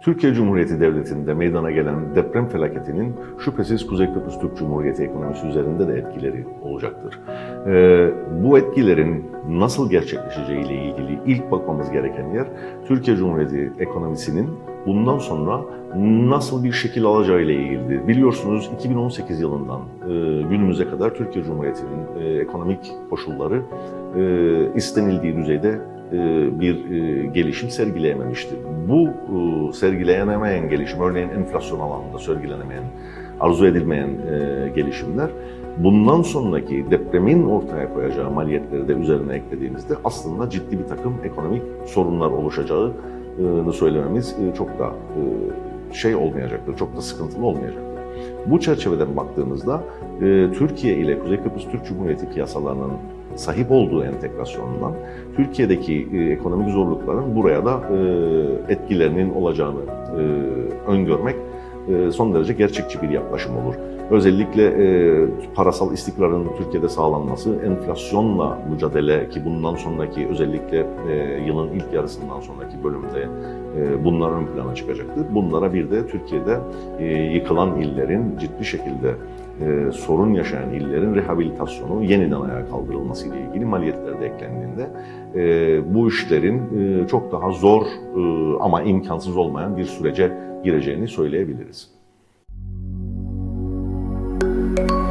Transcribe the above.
Türkiye Cumhuriyeti Devleti'nde meydana gelen deprem felaketinin şüphesiz Kuzey Kıbrıs Türk Cumhuriyeti ekonomisi üzerinde de etkileri olacaktır. Ee, bu etkilerin nasıl gerçekleşeceği ile ilgili ilk bakmamız gereken yer Türkiye Cumhuriyeti ekonomisinin bundan sonra nasıl bir şekil alacağı ile ilgilidir. Biliyorsunuz 2018 yılından e, günümüze kadar Türkiye Cumhuriyeti'nin e, ekonomik koşulları e, istenildiği düzeyde e, bir e, gelişim sergileyememişti. Bu e, sergileyemeyen gelişim, örneğin enflasyon alanında sergilenemeyen, arzu edilmeyen e, gelişimler bundan sonraki depremin ortaya koyacağı maliyetleri de üzerine eklediğimizde aslında ciddi bir takım ekonomik sorunlar oluşacağını söylememiz e, çok da e, şey olmayacaktır, çok da sıkıntılı olmayacaktır. Bu çerçeveden baktığımızda e, Türkiye ile Kuzey Kıbrıs Türk Cumhuriyeti piyasalarının sahip olduğu entegrasyondan Türkiye'deki e, ekonomik zorlukların buraya da e, etkilerinin olacağını e, öngörmek e, son derece gerçekçi bir yaklaşım olur. Özellikle e, parasal istikrarın Türkiye'de sağlanması, enflasyonla mücadele ki bundan sonraki özellikle e, yılın ilk yarısından sonraki bölümde e, bunlar ön plana çıkacaktır. Bunlara bir de Türkiye'de e, yıkılan illerin ciddi şekilde e, sorun yaşayan illerin rehabilitasyonu yeniden ayağa kaldırılması ile ilgili maliyetler de eklendiğinde e, bu işlerin e, çok daha zor e, ama imkansız olmayan bir sürece gireceğini söyleyebiliriz. Müzik